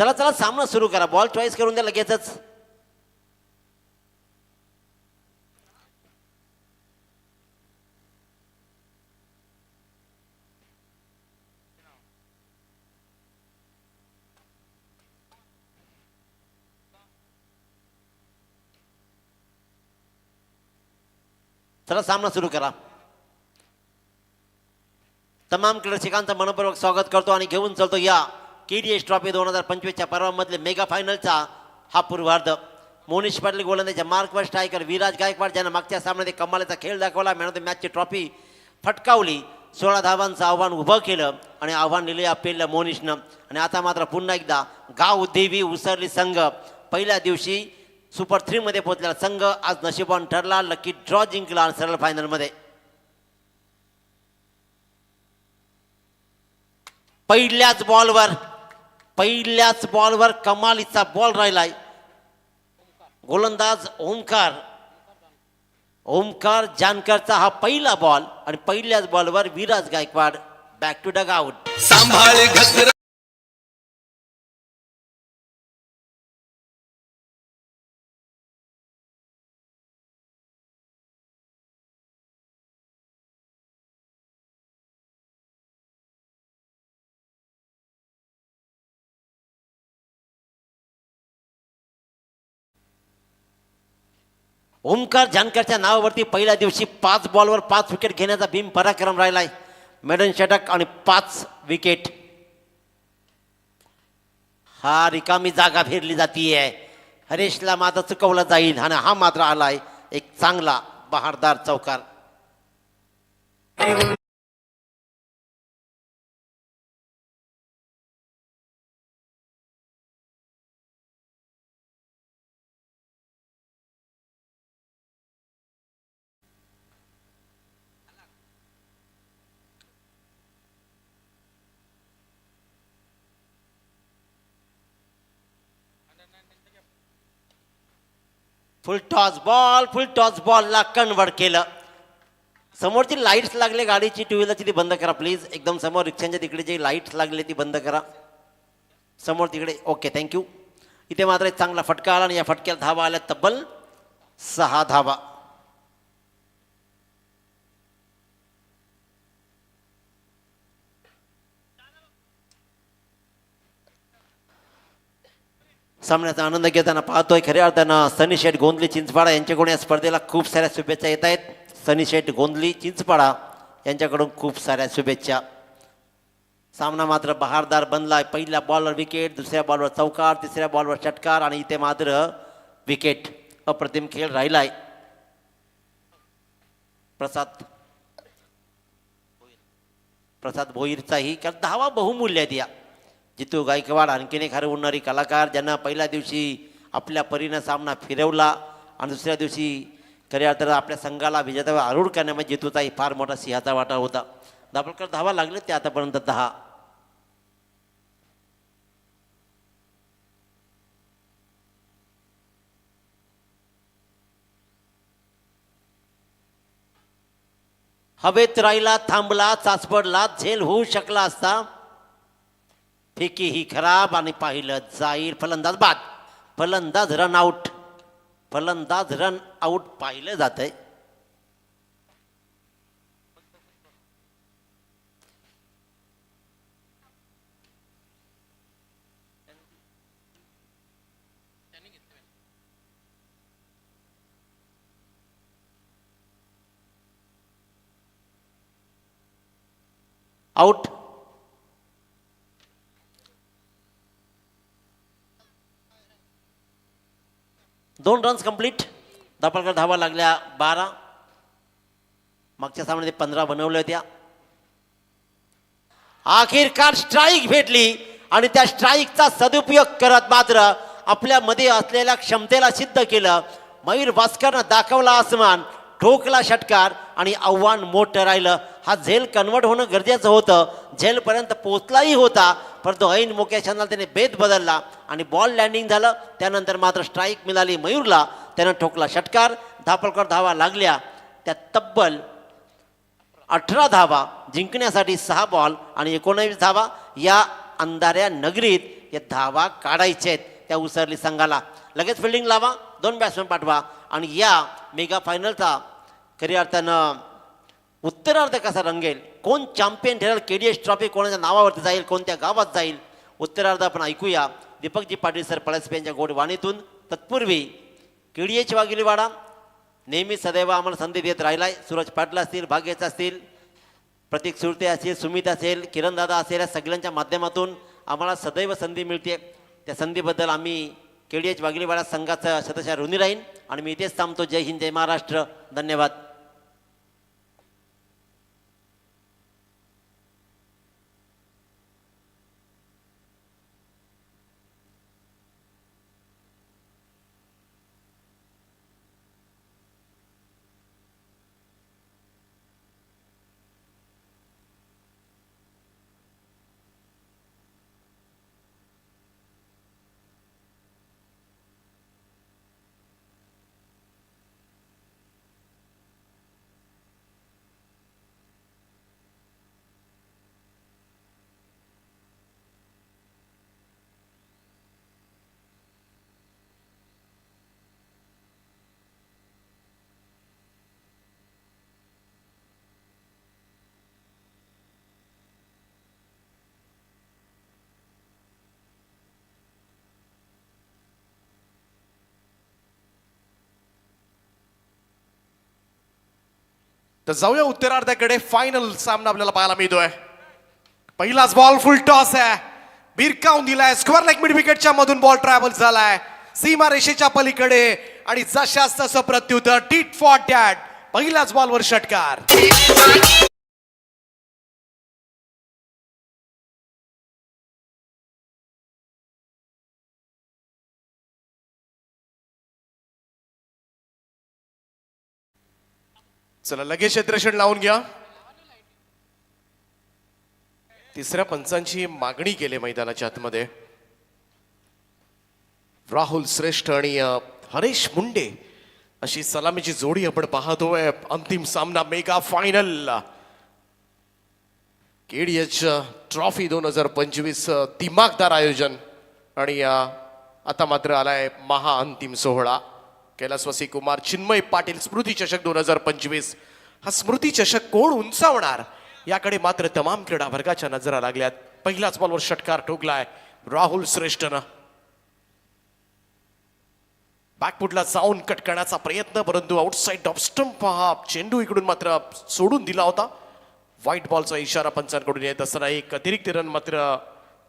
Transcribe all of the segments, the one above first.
चला चला सामना सुरू करा. बॉल चॉईस करून द्या लगेचच. चला सामना सुरू करा. तमाम क्रीडशिकांचं मनपूर्वक स्वागत करतो आणि घेऊन चलतो या. के डी एस ट्रॉफी दोन हजार पंचवीसच्या पर्वामधले मेगा फायनलचा हा पूर्वार्ध. मोनिश पाटील गोलंदाजा मार्कवर स्ट्रायकर विराज गायकवाड ज्यांना मागच्या सामन्यात एक कमालीचा खेळ दाखवला मॅन ऑफ द मॅचची ट्रॉफी फटकावली. सोळा धावांचं आव्हान उभं केलं आणि आव्हान दिले अपेललं मोनिशनं. आणि आता मात्र पुन्हा एकदा गाव देवी उसरली संघ. पहिल्या दिवशी सुपर थ्रीमध्ये पोहोचलेला संघ आज नशिबान ठरला. लकी ड्रॉ जिंकला आणि सरळ फायनलमध्ये पहिल्याच बॉलवर पहिल्याच बॉलवर कमालीचा बॉल राहिलाय. गोलंदाज ओमकार. ओमकार जानकरचा हा पहिला बॉल आणि पहिल्याच बॉलवर Viraj Gaikwad. Back to dugout सांभाळ ओमकार जानकरच्या नावावरती पहिल्या दिवशी पाच बॉलवर पाच विकेट घेण्याचा भीम पराक्रम राहिलाय. मेडन षटक आणि पाच विकेट हा रिकामी जागा फिरली जातीये. हरेशला मात्र चुकवलं जाईल आणि हा मात्र आलाय एक चांगला बहारदार चौकार. Full toss ball full toss बॉलला convert केलं. समोरची लाईट्स लागले गाडीची टू व्हीलरची ती बंद करा प्लीज एकदम समोर रिक्षांच्या तिकडे जे लाईट्स लागले ती बंद करा. समोर तिकडे ओके थँक्यू इथे मात्र एक चांगला फटका आला आणि या फटक्याला धावा आल्या तब्बल सहा धावा. सामन्याचा आनंद घेताना पाहतोय खऱ्या अर्थानं सनी शेठ गोंधली चिंचपाडा यांच्याकडून या स्पर्धेला खूप साऱ्या शुभेच्छा येत आहेत. सनी शेठ गोंधली चिंचपाडा यांच्याकडून खूप साऱ्या शुभेच्छा. सामना मात्र बहारदार बनलाय. पहिल्या बॉलवर विकेट दुसऱ्या बॉलवर चौकार तिसऱ्या बॉलवर षटकार आणि इथे मात्र विकेट अप्रतिम खेळ राहिलाय. प्रसाद प्रसाद भोईरचाही कारण धावा बहुमूल्य आहेत या जितू गायकवाड आणखीन एक हरवणारी कलाकार ज्यांना पहिल्या दिवशी आपल्या परीनं सामना फिरवला आणि दुसऱ्या दिवशी खऱ्या अर्थानं आपल्या संघाला विजेता आरूढ करण्यामध्ये जितूचाही फार मोठा सिंहाचा वाटा होता. दाभोलकर धावा लागले ते आतापर्यंत दहा. हवेत राहिला थांबला चाचपडला झेल होऊ शकला असता. फेकी ही खराब आणि पाहिलं जाईल. फलंदाज बाद. फलंदाज रन आऊट फलंदाज रन आऊट पाहिलं जात आहे आऊट दोन रन्स कंप्लीट दापलकर धावा लागल्या बारा. मागच्या सामन्यात पंधरा बनवल्या होत्या. अखेरकार स्ट्राईक भेटली आणि त्या स्ट्राईकचा सदुपयोग करत मात्र आपल्यामध्ये असलेल्या क्षमतेला सिद्ध केलं. मयूर भास्करनं दाखवला आसमान. ठोकला षटकार आणि आव्हान मोठं राहिलं. हा झेल कन्वर्ट होणं गरजेचं होतं. झेलपर्यंत पोचलाही होता परंतु ऐन मोक्या छंदाला त्याने बेत बदलला आणि बॉल लँडिंग झालं. त्यानंतर मात्र स्ट्राईक मिळाली मयूरला. त्यानं ठोकला षटकार धापलकर धावा लागल्या. त्या तब्बल अठरा धावा जिंकण्यासाठी सहा बॉल आणि एकोणावीस धावा या अंधाऱ्या नगरीत या धावा काढायच्या आहेत. त्या उसरली संघाला. लगेच फिल्डिंग लावा दोन बॅट्समॅन पाठवा आणि या मेगा फायनलचा खऱ्या अर्थानं उत्तरार्ध कसा रंगेल? कोण चॅम्पियन ठरेल? के डी एस ट्रॉफी कोणाच्या नावावरती जाईल? कोणत्या गावात जाईल? उत्तरार्ध आपण ऐकूया. दीपकजी पाटील सर पळसपे यांच्या गोड वाणीतून तत्पूर्वी के डी एच वाघिलीवाडा नेहमी सदैव आम्हाला संधी देत राहिलाय. सूरज पाटील असतील भाग्यच असतील प्रतीक सुरते असेल सुमित असेल किरण दादा असेल या सगळ्यांच्या माध्यमातून आम्हाला सदैव संधी मिळते त्या संधीबद्दल आम्ही के डी एच वाघिलीवाडा संघाचा सदस्य ऋणी राहीन. आणि मी इथेच थांबतो. जय हिंद जय महाराष्ट्र. धन्यवाद. तर जाऊया उत्तरार्धाकडे. फायनल सामना आपल्याला पाहायला मिळतोय. पहिलाच बॉल फुल टॉस आहे. बिरकावून दिलाय. स्क्वेअर लेग मिड विकेटच्या मधून बॉल ट्रॅव्हल झालाय. सीमा रेषेच्या पलीकडे आणि जशास तसं प्रत्युत्तर टीट फॉर डॅट पहिल्याच बॉलवर षटकार. चला लगेच क्षेत्रक्षण लावून घ्या. तिसऱ्या पंचांची मागणी केली मैदानाच्या आतमध्ये. राहुल श्रेष्ठ आणि हरेश मुंडे अशी सलामीची जोडी आपण पाहतोय अंतिम सामना मेगा फायनल. केडीएच ट्रॉफी दोन हजार पंचवीस दिमागदार आयोजन. आणि आता मात्र आलाय महाअंतिम सोहळा. कैलासवासी कुमार चिन्मय पाटील स्मृती चषक दोन हजार पंचवीस. हा स्मृती चषक कोण उंचावणार? याकडे मात्र तमाम क्रीडा वर्गाच्या नजरा लागल्यात. पहिलाच बॉलवर षटकार ठोकलाय राहुल श्रेष्ठनं. बॅकफुटला जाऊन कट करण्याचा प्रयत्न परंतु आउटसाईड ऑफ पहा चेंडू इकडून मात्र सोडून दिला होता. व्हाईट बॉलचा इशारा पंचांकडून येत असताना एक अतिरिक्त रन मात्र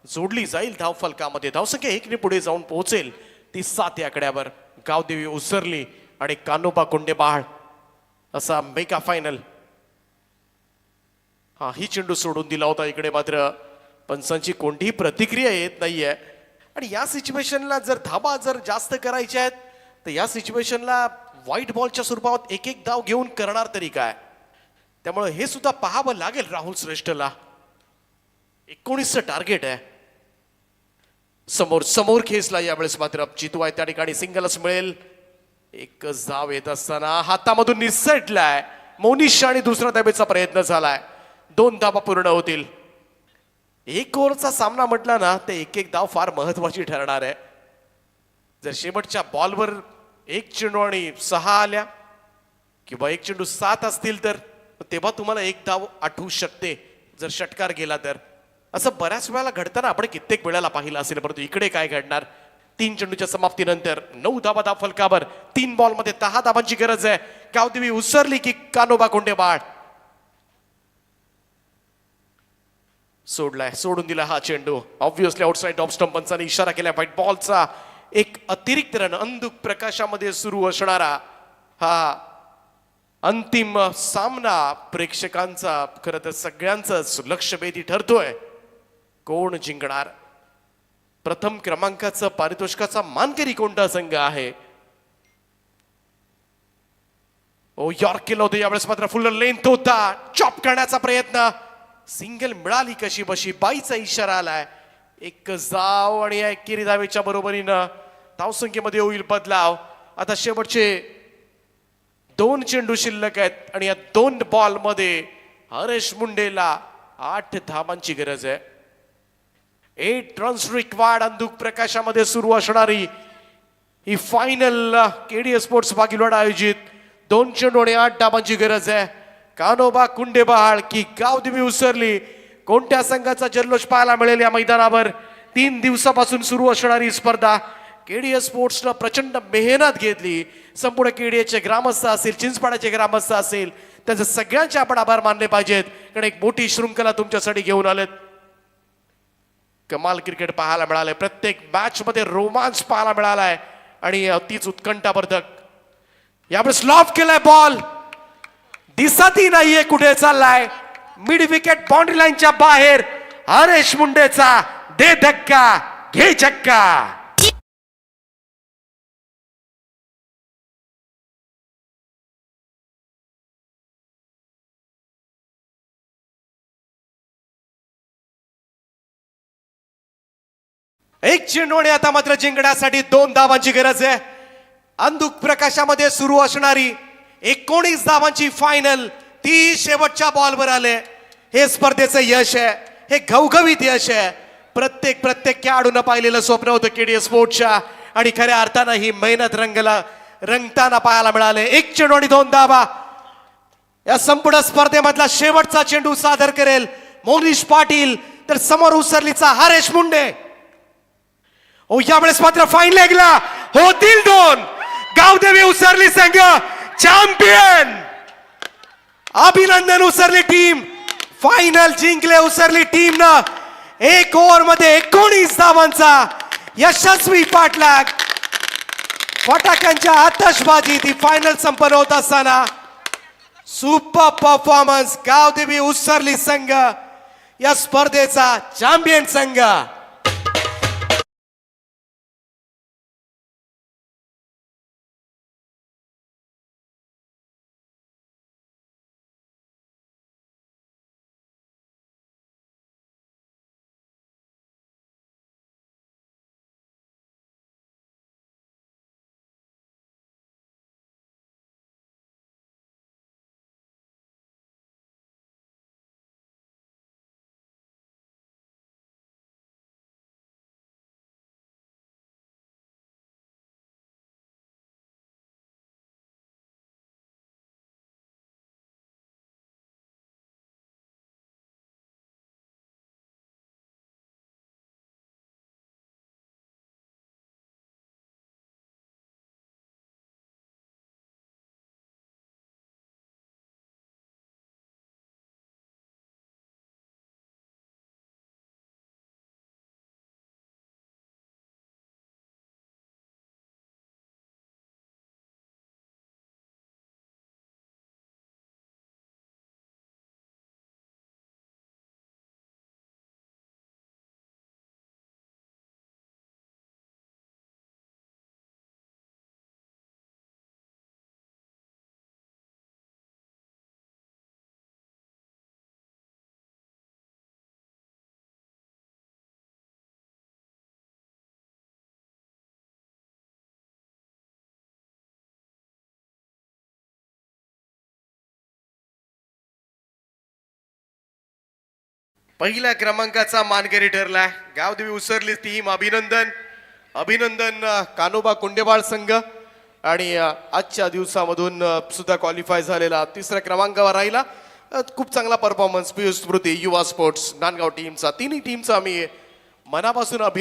जोडली जाईल धाव फलकामध्ये धावसंख्या एकने पुढे जाऊन पोहोचेल ती सात या आकड्यावर गावदेवी उसरली आणि कानोबा कोंडे बाळ. असा मेगा फायनल हा ही चेंडू सोडून दिला होता इकडे मात्र. पंचांची कोणतीही प्रतिक्रिया येत नाहीये. आणि या सिच्युएशनला जर धाबा जर जास्त करायच्या आहेत तर या सिच्युएशनला व्हाईट बॉलच्या स्वरूपात एक एक धाव घेऊन करणार तरी काय? त्यामुळे हे सुद्धा पाहावं लागेल राहुल श्रेष्ठला. एकोणीसचं टार्गेट आहे. समोर समोर खेचला यावेळेस मात्र जितू आहे त्या ठिकाणी सिंगलच मिळेल. एक धाव येत असताना हातामधून निसटलाय. मोनिश आणि दुसरा धाबेचा प्रयत्न झालाय. दोन धाबा पूर्ण होतील. एक ओव्हरचा सामना म्हटला ना ते एक एक धाव फार महत्वाची ठरणार आहे. जर शेवटच्या बॉलवर एक चेंडू आणि सहा आल्या किंवा एक चेंडू सात असतील तर तेव्हा तुम्हाला एक धाव आठवू शकते. जर षटकार गेला तर. असं बऱ्याच वेळेला घडताना आपण कित्येक वेळेला पाहिलं असेल परंतु इकडे काय घडणार? तीन चेंडूच्या समाप्तीनंतर नऊ धाबा दाब फलकावर तीन बॉलमध्ये दहा धाबांची गरज आहे. गावदेवी उसरली की कानोबा कोंडे बाळ. सोडलाय सोडून दिला हा चेंडू. ऑब्व्हियसली आउटसाईड ऑफ स्टंप पंचाने इशारा केला व्हाईट बॉलचा एक अतिरिक्त रन अंधुक प्रकाशामध्ये सुरू असणारा हा अंतिम सामना प्रेक्षकांचा खरं तर सगळ्यांचंच लक्षवेधी ठरतोय. कोण जिंकणार? प्रथम क्रमांकाचा पारितोषिकाचा मानकरी कोणता संघ आहे? ओ यॉर्क केलं होतं यावेळेस मात्र फुल लेंथ होता. चॉप करण्याचा प्रयत्न. सिंगल मिळाली कशी बशी बाईचा इशारा आलाय. एक जाव आणि या एकेरी धावेच्या बरोबरीनं धावसंख्येमध्ये होईल बदलाव. आता शेवटचे दोन चेंडू शिल्लक आहेत आणि या दोन बॉलमध्ये हरेश मुंडेला आठ धावांची गरज आहे. एट ट्रन्स रिक्वायर्ड अंधुक प्रकाशामध्ये सुरू असणारी ही फायनल केडीए स्पोर्ट्स बागीलवाड आयोजित. दोन डोळे आठ डाबांची गरज आहे. कानोबा कुंडेबहाळ की गावदेवी उसरली. कोणत्या संघाचा जल्लोष पाहायला मिळेल या मैदानावर? तीन दिवसापासून सुरू असणारी ही स्पर्धा केडीए स्पोर्ट्सनं प्रचंड मेहनत घेतली. संपूर्ण केडीएचे ग्रामस्थ असेल चिंचपाड्याचे ग्रामस्थ असेल त्याचे सगळ्यांचे आपण आभार मानले पाहिजेत. कारण एक मोठी शृंखला तुमच्यासाठी घेऊन आलेत. कमाल क्रिकेट पाहायला मिळालंय. प्रत्येक मॅचमध्ये रोमांस रोमांच पाहायला मिळालाय. आणि अतिच उत्कंठावर्धक. यावेळेस लॉफ केलाय बॉल दिसतही नाहीये कुठे चाललाय. मिड विकेट बाउंड्री लाईनच्या बाहेर. हरेश मुंडेचा दे धक्का. घे चक्का एक चेंडू आता मात्र जिंकण्यासाठी दोन धावांची गरज आहे. अंधुक प्रकाशामध्ये सुरू असणारी एकोणीस धावांची फायनल ती शेवटच्या बॉलवर आले. हे स्पर्धेचं यश आहे. हे घवघवीत यश आहे. प्रत्येक प्रत्येक खेळाडूनं पाहिलेलं स्वप्न होतं केडीए स्पोर्ट्सच्या आणि खऱ्या अर्थानं ही मेहनत रंगला रंगताना पाहायला मिळाले. एक चेंडू आणि दोन धावा. या संपूर्ण स्पर्धेमधला शेवटचा चेंडू सादर करेल मोनीश पाटील. तर समोर उसरलीचा हरेश मुंडे. ओ यावेळेस मात्र फाईन लागला होतील दोन. गावदेवी उसरली संघ चॅम्पियन अभिनंदन उसरली टीम फायनल जिंकले उसरली टीम न. एक ओव्हरमध्ये एकोणीस धावांचा यशस्वी पाठलाग. फटाक्यांच्या आतषबाजी ती फायनल संपन्न होत असताना. सुपर परफॉर्मन्स गावदेवी उसरली संघ. या स्पर्धेचा चॅम्पियन संघ. पहिल्या क्रमांकाचा मानकरी ठरलाय. गावदेवी उसरली टीम अभिनंदन. अभिनंदन कानोबा कुंडेबाळ संघ आणि आजच्या दिवसामधून सुद्धा क्वालिफाय झालेला तिसऱ्या क्रमांकावर राहिला. खूप चांगला परफॉर्मन्स पियुष स्मृती युवा स्पोर्ट्स नांदगाव टीमचा तिन्ही टीमचा आम्ही मनापासून अभि